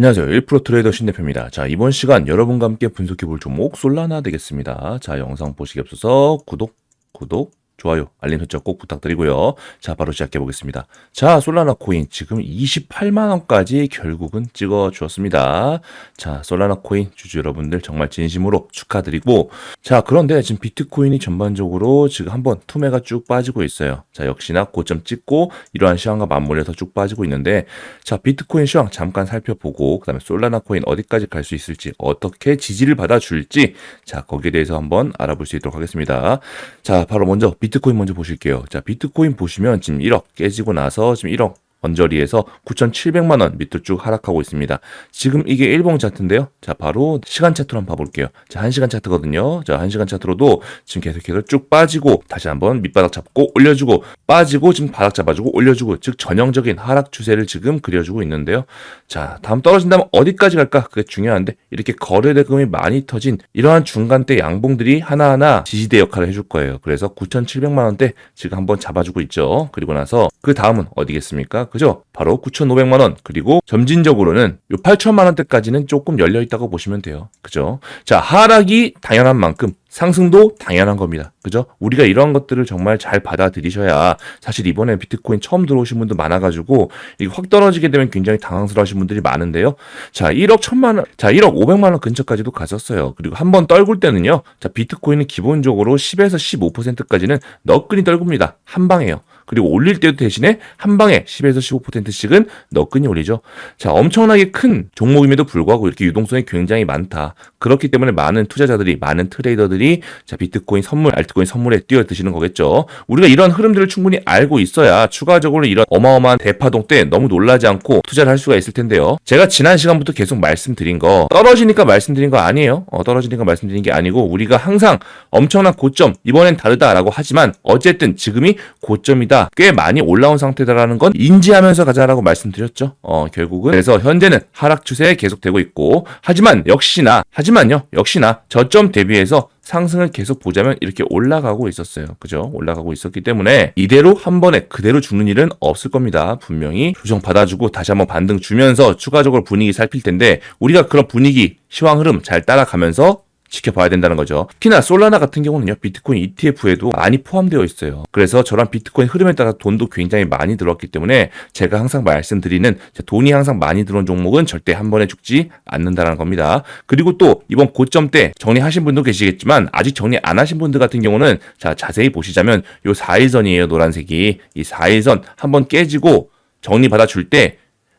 안녕하세요. 1프로 트레이더 신대표입니다. 자, 이번 시간 여러분과 함께 분석해 볼 종목 솔라나 되겠습니다. 자, 영상 보시기 앞서서 구독, 구독, 좋아요, 알림 설정 꼭 부탁드리고요. 자, 바로 시작해 보겠습니다. 자, 솔라나 코인 지금 28만 원까지 결국은 찍어 주었습니다. 자, 솔라나 코인 주주 여러분들 정말 진심으로 축하드리고 자, 그런데 지금 비트코인이 전반적으로 지금 한번 투매가 쭉 빠지고 있어요. 자, 역시나 고점 찍고 이러한 시황과 맞물려서 쭉 빠지고 있는데 자, 비트코인 시황 잠깐 살펴보고 그다음에 솔라나 코인 어디까지 갈 수 있을지 어떻게 지지를 받아 줄지 자, 거기에 대해서 한번 알아볼 수 있도록 하겠습니다. 자, 바로 먼저 비 트코인 먼저 보실게요. 자, 비트코인 보시면 지금 1억 깨지고 나서 지금 1억 언저리에서 9,700만 원 밑으로 쭉 하락하고 있습니다. 지금 이게 일봉 차트인데요. 자, 바로 시간 차트로 한번 봐볼게요. 자, 1시간 차트거든요. 자, 1시간 차트로도 지금 계속해서 쭉 빠지고 다시 한번 밑바닥 잡고 올려주고 빠지고 지금 바닥 잡아주고 올려주고 즉 전형적인 하락 추세를 지금 그려주고 있는데요. 자, 다음 떨어진다면 어디까지 갈까? 그게 중요한데 이렇게 거래 대금이 많이 터진 이러한 중간대 양봉들이 하나하나 지지대 역할을 해줄 거예요. 그래서 9,700만 원대 지금 한번 잡아주고 있죠. 그리고 나서 그 다음은 어디겠습니까? 그죠? 바로 9,500만 원. 그리고 점진적으로는 요 8천만 원대까지는 조금 열려 있다고 보시면 돼요. 그죠? 자, 하락이 당연한 만큼 상승도 당연한 겁니다. 그죠? 우리가 이런 것들을 정말 잘 받아들이셔야 사실 이번에 비트코인 처음 들어오신 분도 많아가지고 이게 확 떨어지게 되면 굉장히 당황스러워 하신 분들이 많은데요. 자, 1억 1000만 원, 자, 1억 500만 원 근처까지도 갔었어요. 그리고 한 번 떨굴 때는요. 자, 비트코인은 기본적으로 10에서 15%까지는 너끈히 떨굽니다. 한 방에요. 그리고 올릴 때도 대신에 한 방에 10에서 15%씩은 너끈히 올리죠. 자, 엄청나게 큰 종목임에도 불구하고 이렇게 유동성이 굉장히 많다. 그렇기 때문에 많은 투자자들이, 많은 트레이더들이 자, 비트코인 선물, 알트코인 선물에 뛰어드시는 거겠죠. 우리가 이런 흐름들을 충분히 알고 있어야 추가적으로 이런 어마어마한 대파동 때 너무 놀라지 않고 투자를 할 수가 있을 텐데요. 제가 지난 시간부터 계속 말씀드린 거 떨어지니까 말씀드린 거 아니에요. 어, 떨어지니까 말씀드린 게 아니고 우리가 항상 엄청난 고점 이번엔 다르다라고 하지만 어쨌든 지금이 고점이다. 꽤 많이 올라온 상태다라는 건 인지하면서 가자라고 말씀드렸죠. 어, 결국은 그래서 현재는 하락 추세에 계속되고 있고 하지만 역시나 하지만요. 역시나 저점 대비해서 상승을 계속 보자면 이렇게 올라가고 있었어요. 그죠? 올라가고 있었기 때문에 이대로 한 번에 그대로 죽는 일은 없을 겁니다. 분명히 조정 받아주고 다시 한번 반등 주면서 추가적으로 분위기 살필 텐데 우리가 그런 분위기 시황 흐름 잘 따라가면서 지켜봐야 된다는 거죠. 특히나 솔라나 같은 경우는요, 비트코인 ETF에도 많이 포함되어 있어요. 그래서 저런 비트코인 흐름에 따라 돈도 굉장히 많이 들어왔기 때문에 제가 항상 말씀드리는 돈이 항상 많이 들어온 종목은 절대 한 번에 죽지 않는다는 겁니다. 그리고 또 이번 고점 때 정리하신 분도 계시겠지만 아직 정리 안 하신 분들 같은 경우는 자, 자세히 보시자면 요 4일선이에요, 노란색이. 이 4일선 한번 깨지고 정리 받아줄 때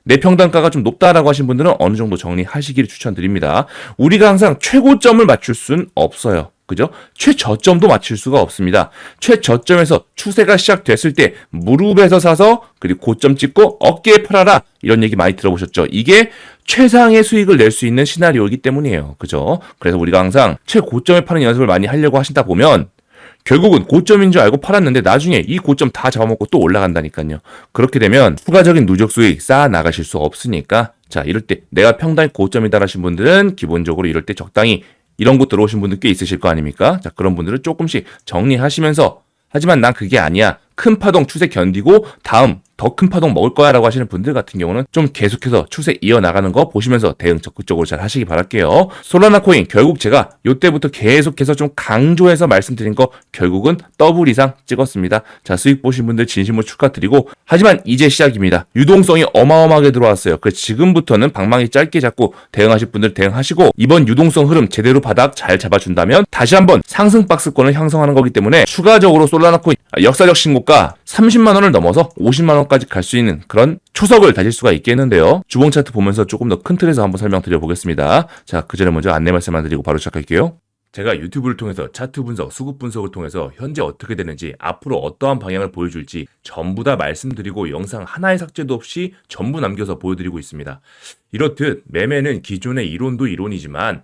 내 평단가가 좀 높다라고 하신 분들은 어느 정도 정리하시기를 추천드립니다. 우리가 항상 최고점을 맞출 수는 없어요. 그죠? 최저점도 맞출 수가 없습니다. 최저점에서 추세가 시작됐을 때 무릎에서 사서 그리고 고점 찍고 어깨에 팔아라 이런 얘기 많이 들어보셨죠? 이게 최상의 수익을 낼 수 있는 시나리오이기 때문이에요. 그죠? 그래서 우리가 항상 최고점에 파는 연습을 많이 하려고 하신다 보면 결국은 고점인 줄 알고 팔았는데 나중에 이 고점 다 잡아먹고 또 올라간다니까요. 그렇게 되면 추가적인 누적 수익 쌓아 나가실 수 없으니까 자 이럴 때 내가 평단이 고점이다 하신 분들은 기본적으로 이럴 때 적당히 이런 곳 들어오신 분들 꽤 있으실 거 아닙니까? 자 그런 분들은 조금씩 정리하시면서 하지만 난 그게 아니야. 큰 파동 추세 견디고 다음 더 큰 파동 먹을 거야 라고 하시는 분들 같은 경우는 좀 계속해서 추세 이어나가는 거 보시면서 대응 적극적으로 잘 하시기 바랄게요. 솔라나 코인 결국 제가 이때부터 계속해서 좀 강조해서 말씀드린 거 결국은 더블 이상 찍었습니다. 자 수익 보신 분들 진심으로 축하드리고 하지만 이제 시작입니다. 유동성이 어마어마하게 들어왔어요. 그래서 지금부터는 방망이 짧게 잡고 대응하실 분들 대응하시고 이번 유동성 흐름 제대로 바닥 잘 잡아준다면 다시 한번 상승 박스권을 형성하는 거기 때문에 추가적으로 솔라나 코인 역사적 신고가 30만 원을 넘어서 50만 원 정도까지 갈 수 있는 그런 초석을 다질 수가 있겠는데요. 주봉 차트 보면서 조금 더 큰 틀에서 한번 설명드려 보겠습니다. 자, 그 전에 먼저 안내 말씀만 드리고 바로 시작할게요. 제가 유튜브를 통해서 차트 분석, 수급 분석을 통해서 현재 어떻게 되는지, 앞으로 어떠한 방향을 보여줄지 전부 다 말씀드리고 영상 하나의 삭제도 없이 전부 남겨서 보여드리고 있습니다. 이렇듯 매매는 기존의 이론도 이론이지만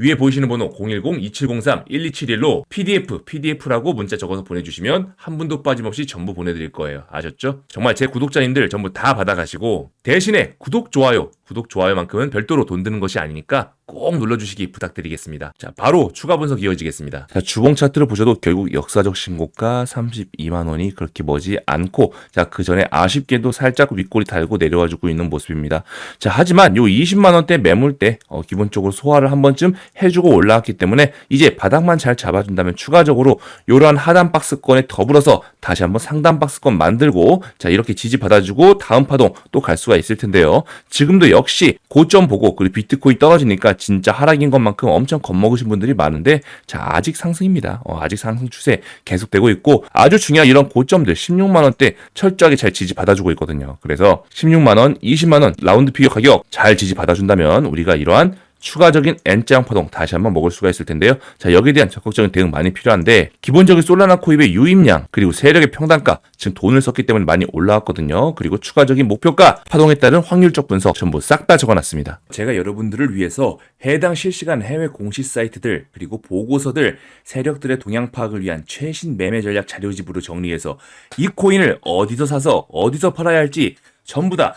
위에 보이시는 번호 010-2703-1271로 PDF, PDF라고 문자 적어서 보내주시면 한 분도 빠짐없이 전부 보내드릴 거예요. 아셨죠? 정말 제 구독자님들 전부 다 받아가시고 대신에 구독, 좋아요, 구독, 좋아요만큼은 별도로 돈 드는 것이 아니니까 꼭 눌러주시기 부탁드리겠습니다. 자, 바로 추가 분석 이어지겠습니다. 자, 주봉 차트를 보셔도 결국 역사적 신고가 32만 원이 그렇게 머지 않고, 자, 그 전에 아쉽게도 살짝 윗골이 달고 내려와 주고 있는 모습입니다. 자, 하지만 요 20만 원대 매물대 어, 기본적으로 소화를 한 번쯤 해주고 올라왔기 때문에 이제 바닥만 잘 잡아준다면 추가적으로 요러한 하단 박스권에 더불어서 다시 한번 상단 박스권 만들고, 자, 이렇게 지지 받아주고 다음 파동 또 갈 수가 있을 텐데요. 지금도 역시 고점 보고 그리고 비트코인 떨어지니까 진짜 하락인 것만큼 엄청 겁먹으신 분들이 많은데 자 아직 상승입니다. 어, 아직 상승 추세 계속되고 있고 아주 중요한 이런 고점들 16만 원대 철저하게 잘 지지 받아주고 있거든요. 그래서 16만 원, 20만 원 라운드 피겨 가격 잘 지지 받아준다면 우리가 이러한 추가적인 N자형 파동 다시 한번 먹을 수가 있을 텐데요. 자, 여기에 대한 적극적인 대응 많이 필요한데 기본적인 솔라나 코입의 유입량 그리고 세력의 평단가 지금 돈을 썼기 때문에 많이 올라왔거든요. 그리고 추가적인 목표가 파동에 따른 확률적 분석 전부 싹 다 적어놨습니다. 제가 여러분들을 위해서 해당 실시간 해외 공시 사이트들 그리고 보고서들 세력들의 동향 파악을 위한 최신 매매 전략 자료집으로 정리해서 이 코인을 어디서 사서 어디서 팔아야 할지 전부 다